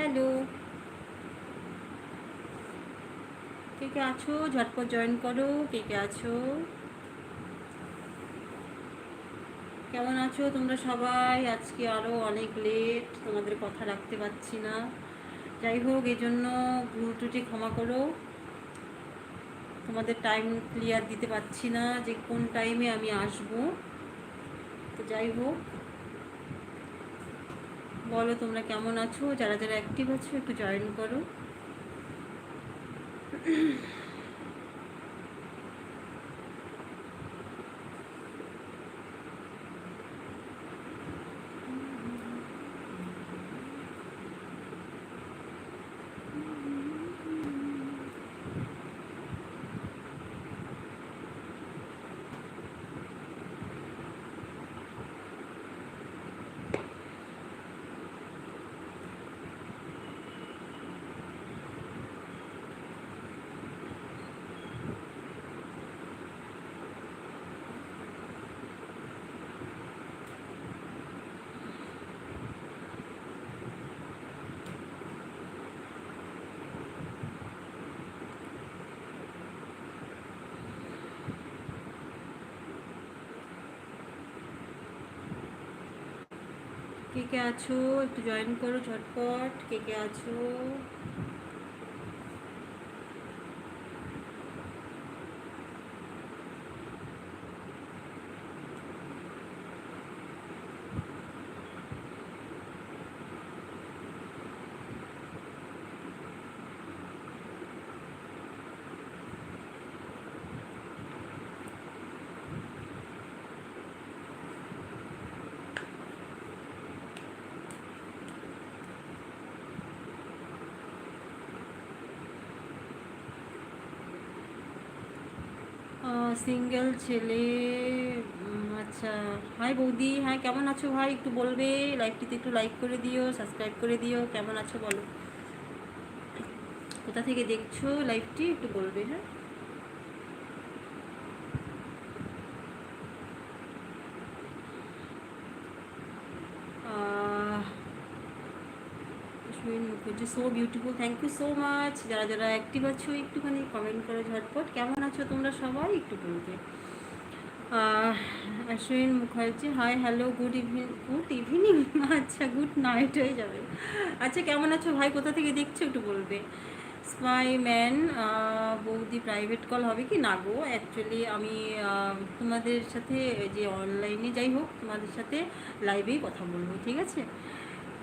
Hello. কে কে আছো? ঝটপট join করো। কে কে আছো? কেমন আছো? তোমরা সবাই? আজকে আরও অনেক লেট তোমাদের কথা রাখতে পারছি না। যাই হোক এই জন্য ভুল ত্রুটি ক্ষমা করো। তোমাদের টাইম ক্লিয়ার দিতে পারছি না যে কোন টাইমে আমি আসব। তো যাই হোক। বলো তোমরা কেমন আছো? যারা যারা অ্যাক্টিভ আছো একটু জয়েন করো। কে কে আছো? একটু জয়েন করো ঝটপট। কে কে আছো? সিঙ্গেল ছেলে আচ্ছা। হাই বৌদি হ্যাঁ কেমন আছো ভাই? একটু বলবে? লাইভটিতে একটু লাইক করে দিও সাবস্ক্রাইব করে দিও। কেমন আছো বলো? কোথা থেকে দেখছ লাইভটি একটু বলবে হ্যাঁ? Ashwin Mukherjee so beautiful thank you so much যারা যারা অ্যাক্টিভ আছো, একটুখানি কমেন্ট করো ঝটপট। কেমন আছো তোমরা সবাই? একটু বলবে Ashwin Mukherjee hi hello good evening good evening আচ্ছা গুড নাইট হয়ে যাবে। আচ্ছা কেমন আছো ভাই? কোথা থেকে দেখছ? একটু বলবে। স্পাই ম্যান বৌদি প্রাইভেট কল হবে কি? না গো অ্যাকচুয়ালি আমি তোমাদের সাথে যে অনলাইনে যাই হোক, তোমাদের সাথে লাইভেই কথা বলব, ঠিক আছে?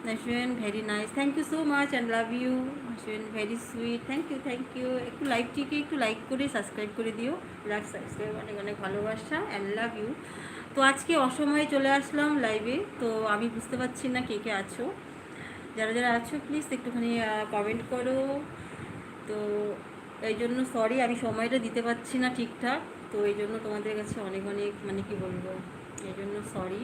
Ashwin, very nice thank you so much and love you Ashwin, very sweet thank you thank you একটু লাইভটিকে একটু লাইক করে সাবস্ক্রাইব করে দিও। লাইক সাবস্ক্রাইব অনেক অনেক ভালোবাসা অ্যান্ড লাভ ইউ তো আজকে অসময়ে চলে আসলাম লাইভে তো আমি বুঝতে পারছি না কে কে আছো। যারা যারা আছো প্লিজ একটুখানি কমেন্ট করো। তো এই জন্য সরি আমি সময়টা দিতে পারছি না ঠিকঠাক। তো এই জন্য তোমাদের কাছে অনেক অনেক মানে কি বলব? এই জন্য সরি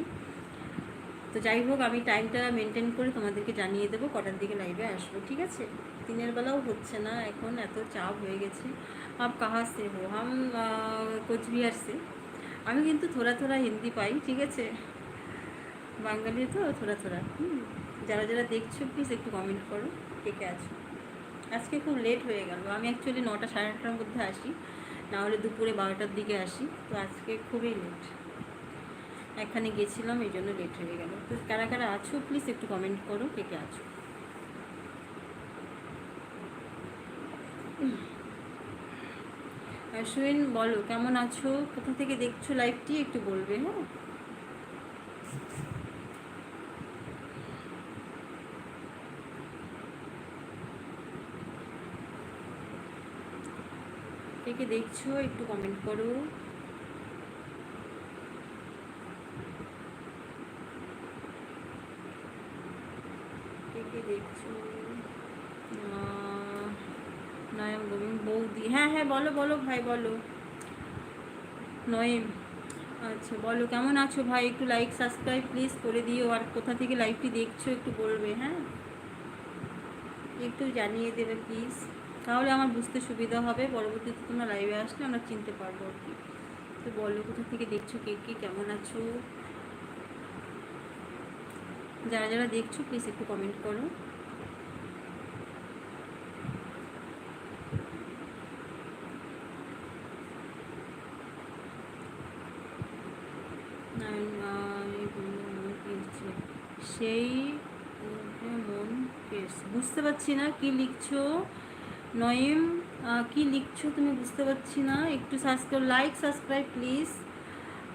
তো যাই হোক, আমি টাইমটা মেনটেন করে তোমাদেরকে জানিয়ে দেবো, কটার দিকে লাইভে আসব, ঠিক আছে? দিনের বেলাও হচ্ছে না, এখন এত চাপ হয়ে গেছে। আপ কাহা সে হো? হাম কোচবিহার সে। আমি কিন্তু থোড়া থোড়া হিন্দি পাই, ঠিক আছে? বাঙালি তো, থোড়া থোড়া। হুম, যারা যারা দেখছ প্লিজ একটু কমেন্ট করো, কে আছো? আজকে খুব লেট হয়ে গেল। আমি অ্যাকচুয়ালি নটা সাড়ে নটার মধ্যে আসি না হলে দুপুরে বারোটার দিকে আসি, তো আজকে খুবই লেট এখানে গেছিলাম, এই জন্য লেট হয়ে গেল। তো কারা কারা আছো প্লিজ একটু কমেন্ট করো, কে কে আছো। অশ্বিন বলো, কেমন আছো? কোথা থেকে দেখছ লাইভটি একটু বলবে হ্যাঁ? কে কে দেখছ, একটু কমেন্ট করো। কে দেখছ। নয়ন গোবিন্দ বৌদি। হ্যাঁ হ্যাঁ বলো বলো ভাই, বলো। নয়েম আচ্ছা বলো, কেমন আছো ভাই? একটু লাইক সাবস্ক্রাইব প্লিজ করে দিও। আর কোথা থেকে লাইভটি দেখছ একটু বলবে হ্যাঁ? একটু জানিয়ে দেবে প্লিজ তাহলে আমার বুঝতে সুবিধা হবে। পরবর্তীতে তোমরা লাইভে আসলে আমরা চিনতে পারব আর কি। তো বলো, কোথা থেকে দেখছ, কে কে, কেমন আছো? যারা যারা দেখছ প্লিজ একটু কমেন্ট করো। সেই মন বুঝতে পারছি না কি লিখছো। নয়েম কি লিখছো তুমি বুঝতে পারছি না। একটু সাবস্ক্রাইব লাইক সাবস্ক্রাইব প্লিজ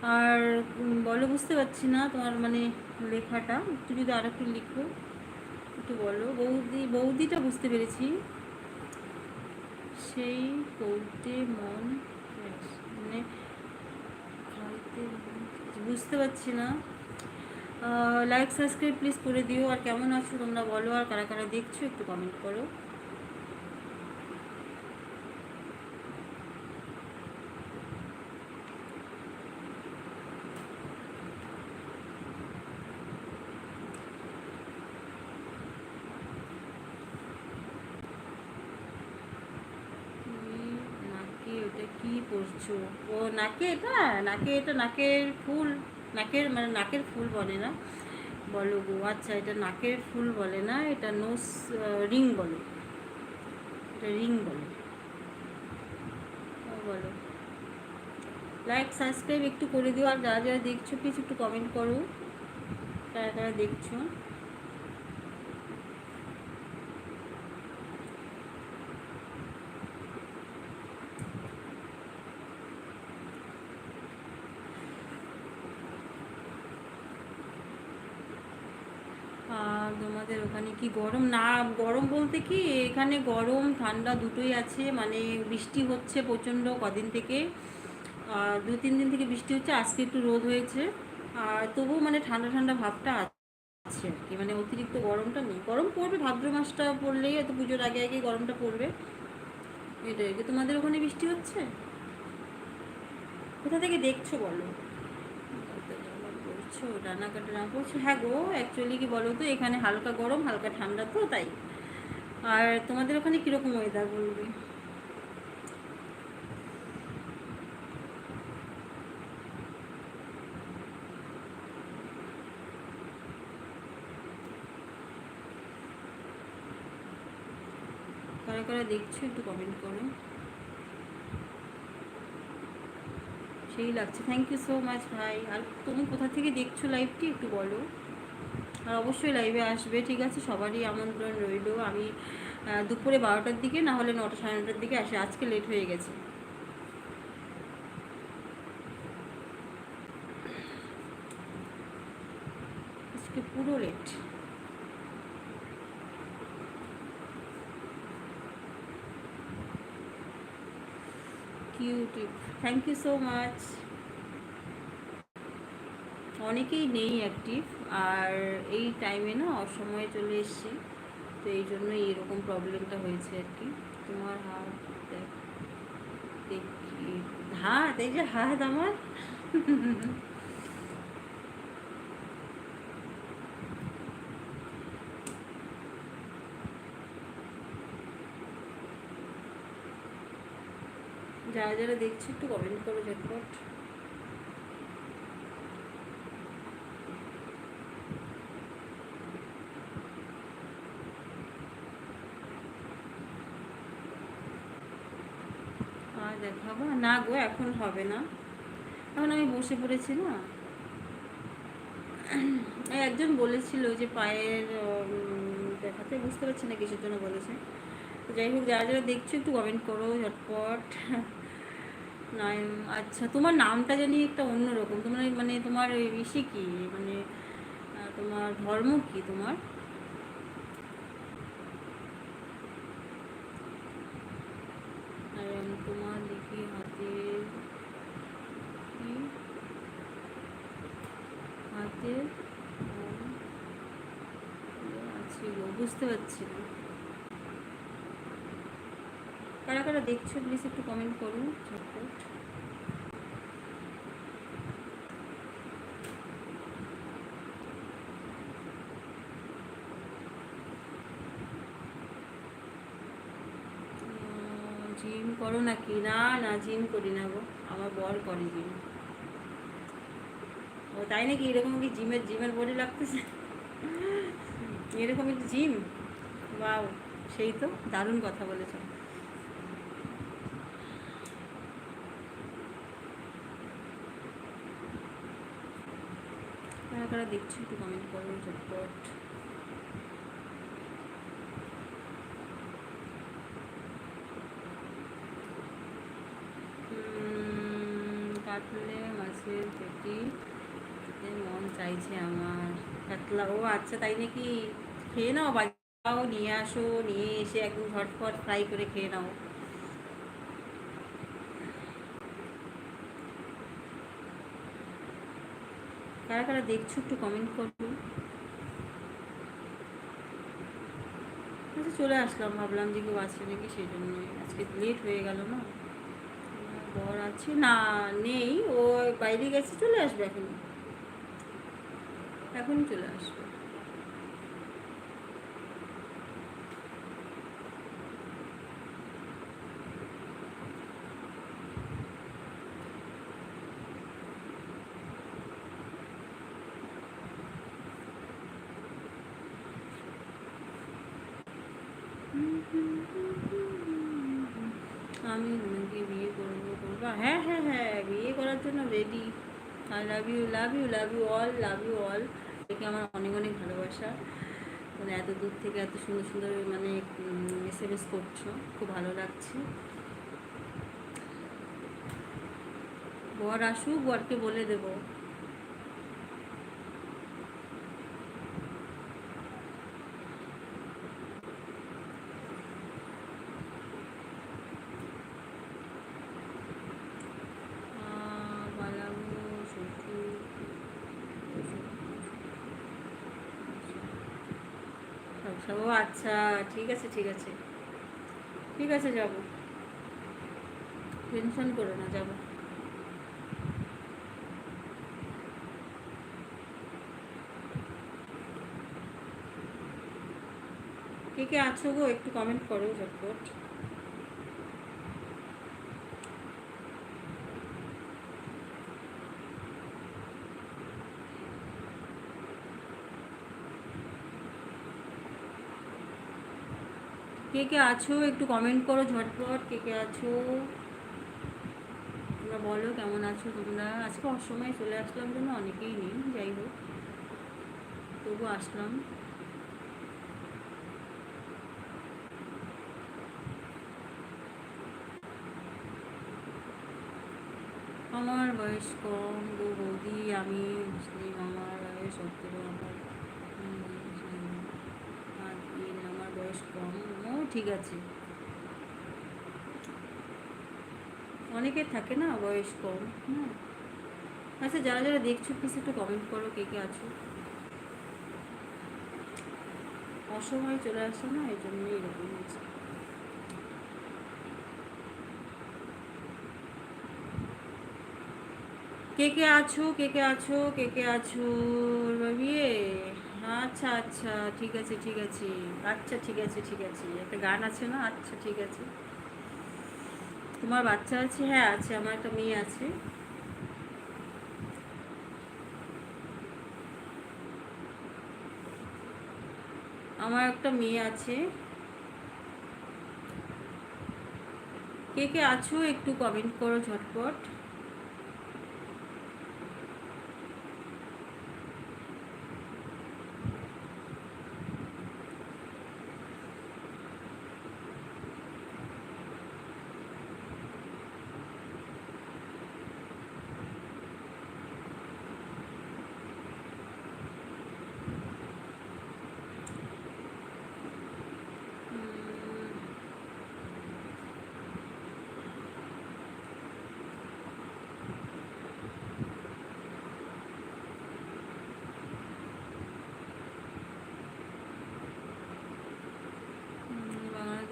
আর বলো বুঝতে পারছি না তোমার মানে লেখাটা। একটু যদি আর একটু লিখো। একটু বলো। বৌদি, বৌদিটা বুঝতে পেরেছি। সেই করতে মন মানে বুঝতে পারছি না। লাইক সাবস্ক্রাইব প্লিজ করে দিও। আর কেমন আছো তোমরা বলো। আর কারা কারা দেখছ একটু কমেন্ট করো। কি পরছো ও নাকে এটা নাকে এটা, নাকের ফুল, নাকের মানে নাকের ফুল বলে না। বলো গো আচ্ছা এটা নাকের ফুল বলে না, এটা নোস রিং বলে। এটা রিং বলে। বলো। লাইক সাবস্ক্রাইব একটু করে দিও, আর যারা যারা দেখছ প্লিজ একটু কমেন্ট করো। তারা তারা দেখছ। তোমাদের ওখানে কি গরম? না, গরম বলতে কি এখানে গরম, ঠান্ডা দুটোই আছে। মানে বৃষ্টি হচ্ছে প্রচণ্ড কদিন থেকে। আর দু, তিন দিন থেকে বৃষ্টি হচ্ছে, আজকে একটু রোদ হয়েছে। আর তবুও মানে ঠান্ডা ঠান্ডা ভাবটা আছে আর কি। মানে অতিরিক্ত গরমটা নেই। গরম পড়বে, ভাদ্র মাসটা পড়লেই হয়তো পুজোর আগে আগে গরমটা পড়বে। এটাই। তোমাদের ওখানে বৃষ্টি হচ্ছে? কোথা থেকে দেখছ বলো? করছ রান্নাকাটা না করছ? হ্যাঁ গো অ্যাকচুয়ালি কি বলো তো এখানে হালকা গরম, হালকা ঠান্ডা তো, তাই। আর তোমাদের ওখানে কীরকম ওয়েদার বলবে? কারা কারা দেখছ একটু কমেন্ট করো। সেই লাগছে। থ্যাংক ইউ সো মাচ ভাই। আর তুমি কোথা থেকে দেখছ লাইভটি একটু বলো। আর অবশ্যই লাইভে আসবে, ঠিক আছে? সবারই আমন্ত্রণ রইল। আমি দুপুরে বারোটার দিকে, না হলে নটা সাড়ে নটার দিকে আসে। আজকে লেট হয়ে গেছে আজকে পুরো late cute thank you so much অনেকেই নেই অ্যাক্টিভ আর এই টাইমে না অসময়ে চলে এসছি, তো এই জন্য এরকম প্রবলেমটা হয়েছে আর কি। তোমার হাত দেখি হাত, এই যে হাত আমার। যারা যারা দেখছি একটু কমেন্ট করো ঝটপট। দেখাবো। না গো, এখন হবে না। এখন আমি বসে পড়েছি না। একজন বলেছিল যে পায়ের দেখাতে বুঝতে পারছি না কিসের জন্য বলেছে। যাই হোক, যারা যারা দেখছ একটু কমেন্ট করো ঝটপট। আচ্ছা তোমার নামটা জানি একটা অন্যরকম। তোমার মানে তোমার ইসে কি? মানে তোমার ধর্ম কি তোমার? তোমার দেখি হাতে হাতে আছে, বুঝতে পারছি না। কারা কারা দেখছ প্লিজ একটু কমেন্ট করুন। জিম করো নাকি? না না, জিম করি না গো। আমার বর করে জিম। ও, তাই নাকি এরকম কি জিমের জিমের বডি লাগতেছে? এরকম একটু জিম? বাও সেই তো, দারুণ কথা বলেছ। কারা দেখছ একটু কমেন্ট করো, ঝটপট। কাটলে মাছের পেটি মন চাইছে আমার। কাতলা, ও আচ্ছা তাই নাকি? খেয়ে নাও, বাজাও, নিয়ে আসো, নিয়ে এসে একদম ঝটপট ফ্রাই করে খেয়ে নাও। কারা কারা দেখছ একটু কমেন্ট করো। আচ্ছা চলে আসলাম, ভাবলাম যে কেউ আছে নাকি সেই জন্য আজকে লেট হয়ে গেল না। বর আছে, না, নেই, ও বাইরে গেছে, চলে আসবে এখন এখনই চলে আসবে। আমি তোমাকে বিয়ে করব করব। হ্যাঁ হ্যাঁ হ্যাঁ বিয়ে করার জন্য ready I love you love you love you all love you all একে আমার অনেক অনেক ভালোবাসা। মানে এত দূর থেকে এত সুন্দর সুন্দর মানে এস এম এস করছ। খুব ভালো লাগছে। বর আসুক, বরকে বলে দেবো আহ, পালাবো, শ্বশুর, আচ্ছা ও আচ্ছা ঠিক আছে ঠিক আছে। ঠিক আছে, যাব। টেনশন করো না, যাব। কে কে আছো গো? একটু কমেন্ট করো, ঝটপট। কে কে আছো একটু কমেন্ট করো ঝটপট, কে কে আছো? তোমরা বলো কেমন আছো তোমরা? আজকে অসময়ে চলে আসলাম জন্য অনেকেই নেই, যাই হোক। তবু আসলাম। আমার বয়স কম গো বৌদি, আমি মুসলিম, আমার বয়স সত্তর, আমার উম, আর তিন, আমার বয়স কম। ঠিক আছে। অনেকের থাকে না বয়স কম হ্যাঁ। আচ্ছা যারা যারা দেখছ প্লিজ একটু কমেন্ট করো কে কে আছো। অসময়ে চলে আসো না, এই জন্যই এরকম হয়েছে কে কে আছো, কে কে আছো, কে কে আছো বিয়ে আচ্ছা আচ্ছা ঠিক আছে ঠিক আছে। আচ্ছা ঠিক আছে ঠিক আছে। একটা গান আছে না? আচ্ছা ঠিক আছে। তোমার বাচ্চা আছে? হ্যাঁ আছে, আমার একটা মেয়ে আছে। আমার একটা মেয়ে আছে। কে কে আছো? একটু কমেন্ট করো ঝটপট।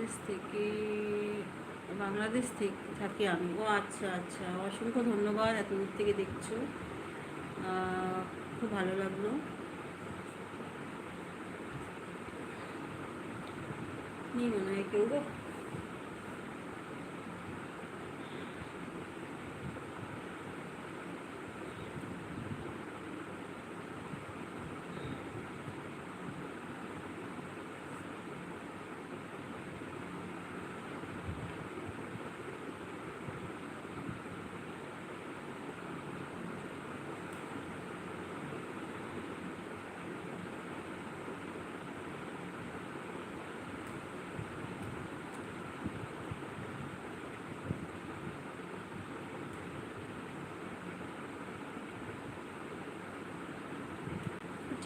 বাংলাদেশ থেকে বাংলাদেশ থেকে, থাকি আমি। ও আচ্ছা আচ্ছা। অসংখ্য ধন্যবাদ এত দূর থেকে দেখছ। খুব ভালো লাগল। নিয়ে মনে হয় কেউ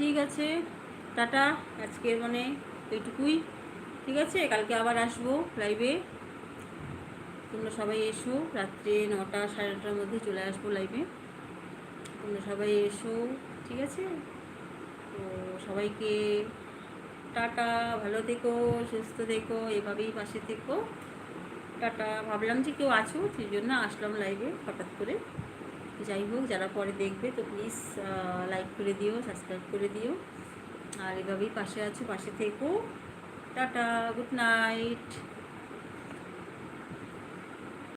ঠিক আছে, টাটা, আজকের মানে এইটুকুই, ঠিক আছে? কালকে আবার আসব লাইভে তোমরা সবাই এসো, রাত্রে নটা সাড়ে নটার মধ্যে চলে আসব লাইভে তোমরা সবাই এসো, ঠিক আছে? তো সবাইকে টাটা, ভালো থেকো, সুস্থ থেকো, এভাবেই পাশে থেকো। টাটা, ভাবলাম যে কেউ আছো, সেই জন্য আসলাম লাইভে হঠাৎ করে। যাই হোক, যারা পরে দেখবে, তো প্লিজ লাইক করে দিও সাবস্ক্রাইব করে দিও। আর এভাবেই পাশে আছো, পাশে থেকো। Tata good night